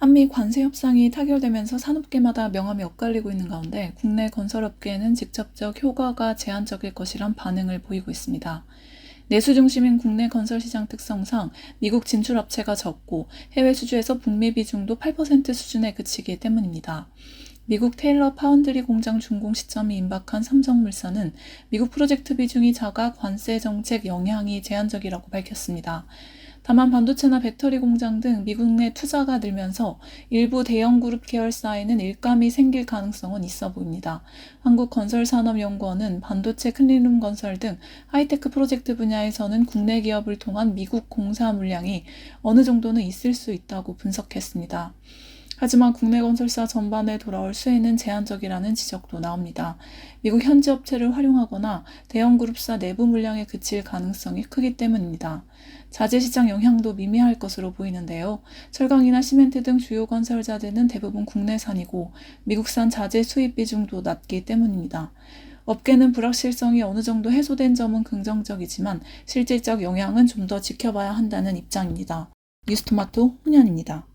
한미 관세 협상이 타결되면서 산업계마다 명암이 엇갈리고 있는 가운데 국내 건설업계에는 직접적 효과가 제한적일 것이란 반응을 보이고 있습니다. 내수 중심인 국내 건설 시장 특성상 미국 진출 업체가 적고 해외 수주에서 북미 비중도 8% 수준에 그치기 때문입니다. 미국 테일러 파운드리 공장 준공 시점이 임박한 삼성물산은 미국 프로젝트 비중이 작아 관세 정책 영향이 제한적이라고 밝혔습니다. 다만 반도체나 배터리 공장 등 미국 내 투자가 늘면서 일부 대형 그룹 계열사에는 일감이 생길 가능성은 있어 보입니다. 한국건설산업연구원은 반도체 클린룸 건설 등 하이테크 프로젝트 분야에서는 국내 기업을 통한 미국 공사 물량이 어느 정도는 있을 수 있다고 분석했습니다. 하지만 국내 건설사 전반에 돌아올 수혜는 제한적이라는 지적도 나옵니다. 미국 현지 업체를 활용하거나 대형 그룹사 내부 물량에 그칠 가능성이 크기 때문입니다. 자재 시장 영향도 미미할 것으로 보이는데요. 철강이나 시멘트 등 주요 건설자들은 대부분 국내산이고 미국산 자재 수입 비중도 낮기 때문입니다. 업계는 불확실성이 어느 정도 해소된 점은 긍정적이지만 실질적 영향은 좀 더 지켜봐야 한다는 입장입니다. 뉴스토마토 홍연입니다.